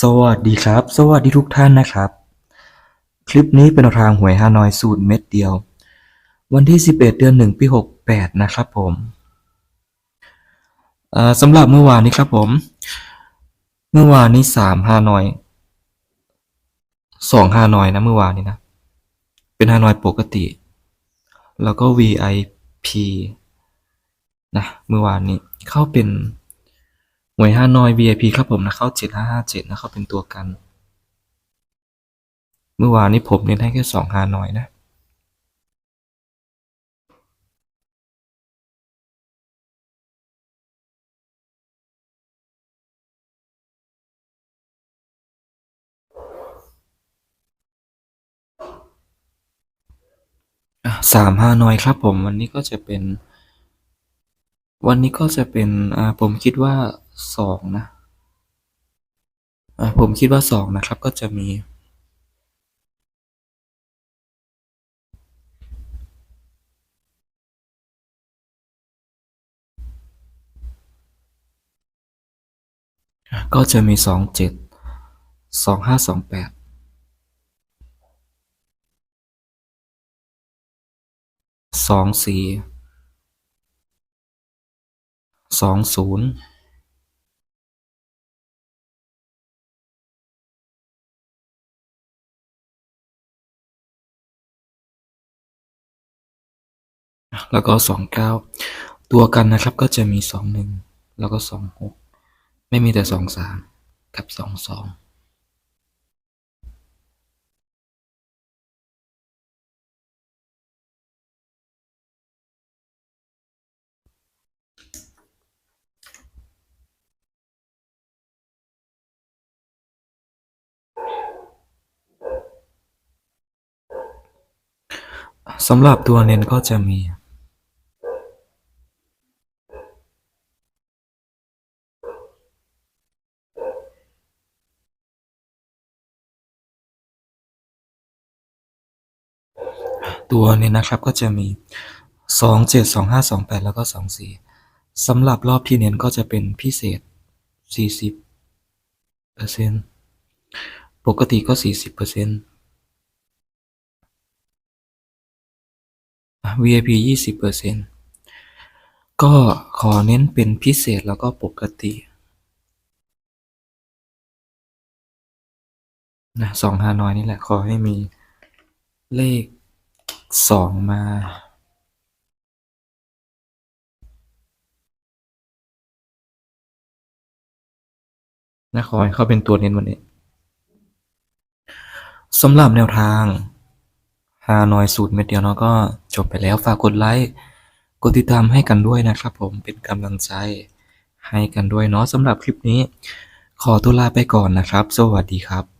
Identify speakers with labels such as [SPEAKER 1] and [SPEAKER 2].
[SPEAKER 1] สวัสดีครับ สวัสดีทุกท่านนะครับ คลิปนี้เป็นทางหวยฮานอยสูตรเม็ดเดียว วันที่ 11 เดือน 1 ปี 68 นะครับผมสำหรับเมื่อวานนี้ครับผม เมื่อวานนี้ 3 ฮานอย 2 ฮานอยนะเมื่อวานนี้นะ เป็นฮานอยปกติ แล้วก็ VIP นะเมื่อวานนี้เข้าเป็น หวยฮานอย VIP ครับผมนะเข้า7557นะเข้าเป็นตัวกัน เมื่อวานนี้ผมเน้นให้แค่2ฮานอยนะอะสามฮานอยครับผมวันนี้ก็จะเป็น วันนี้ก็จะเป็นอ่าผมคิดว่าสองนะอ่าผมคิดว่าสองนะครับก็จะมีก็จะมีสองเจ็ดสองห้า สองศูนย์แล้วก็สองเก้าตัวกันนะครับก็จะมีสองหนึ่งแล้วก็สองหกไม่มีแต่สองสามกับสองสอง สำหรับตัวเลนก็จะมีตัวนี้นะครับก็จะมี 2 7 2 5 2 8 แล้วก็ 2 4สำหรับรอบที่เน้นก็จะเป็นพิเศษ 40%ปกติก็ 40% VIP ยี่สิบเปอร์เซ็นต์ก็ขอเน้นเป็นพิเศษแล้วก็ปกตินะสองฮานอยนี่แหละ ขอให้มีเลขสองมานะขอให้เขาเป็นตัวเน้นวันนี้สำหรับแนวทาง ฮานอยสูตรเม็ดเดียวเนาะก็จบไปแล้วฝากกดไลค์กดติดตามให้กันด้วยนะครับ ผมเป็นกำลังใจให้กันด้วยเนาะสำหรับคลิปนี้ ขอตัวลาไปก่อนนะครับ สวัสดีครับ